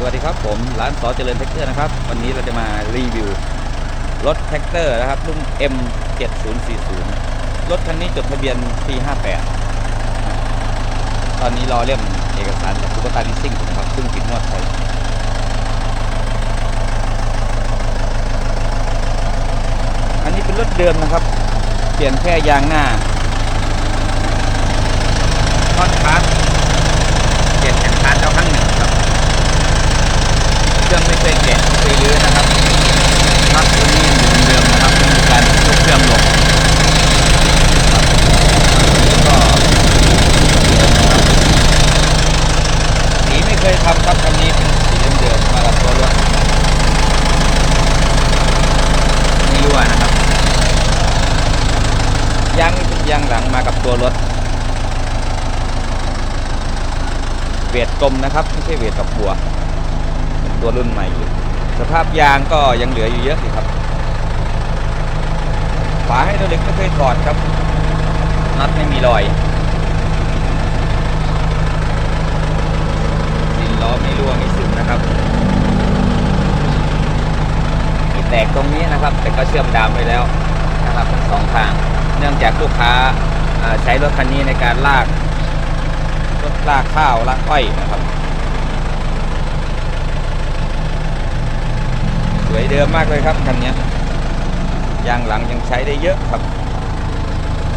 สวัสดีครับผมร้านสอเจริญแท็กเตอร์นะครับ วันนี้เราจะมารีวิว รถแท็กเตอร์นะครับรุ่น M7040 รถคันนี้จดทะเบียนปี 58 ตอนนี้รอเล่มเอกสารจากตุ๊กตาลิสซิ่งนะครับซึ่งปิดงวดไปอันนี้เป็นรถเดิมนะครับ เปลี่ยนแค่ยางหน้าทอดคาร์ดเปลี่ยนแข่งขันแล้วครั้งหนึ่งครับ เครื่องไม่เคยแกะไม่เคยรื้อนะครับน็อตตัวนี้เหมือนเดิมนะครับมีการยกเครื่องลงก็เดิมนะครับสีไม่เคยทำครับคันนี้เป็นสีเดิมๆมากับตัวรถไม่รั่วนะครับยางนี่เป็นยางหลังมากับตัวรถเวทกลมนะครับ ไม่ใช่เวทกับบัว ตัวรุ่นใหม่อยู่สภาพยางก็ยังเหลืออยู่เยอะสิครับฝาให้ตัวเล็กไม่เคยถอดครับน็อตไม่มีรอยสินล้อไม่รั่วไม่ซึมนะครับมีแตกตรงนี้นะครับ แต่ก็เชื่อมดามไปแล้วนะครับทั้งสองทาง เนื่องจากลูกค้าอ่าใช้รถคันนี้ในการลากรถลากข้าวลากอ้อยนะครับ สวยเดิมมากเลยครับคันนี้ยางหลังยังใช้ได้เยอะครับ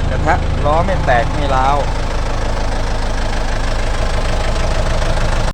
กระทะล้อไม่แตกไม่ร้าว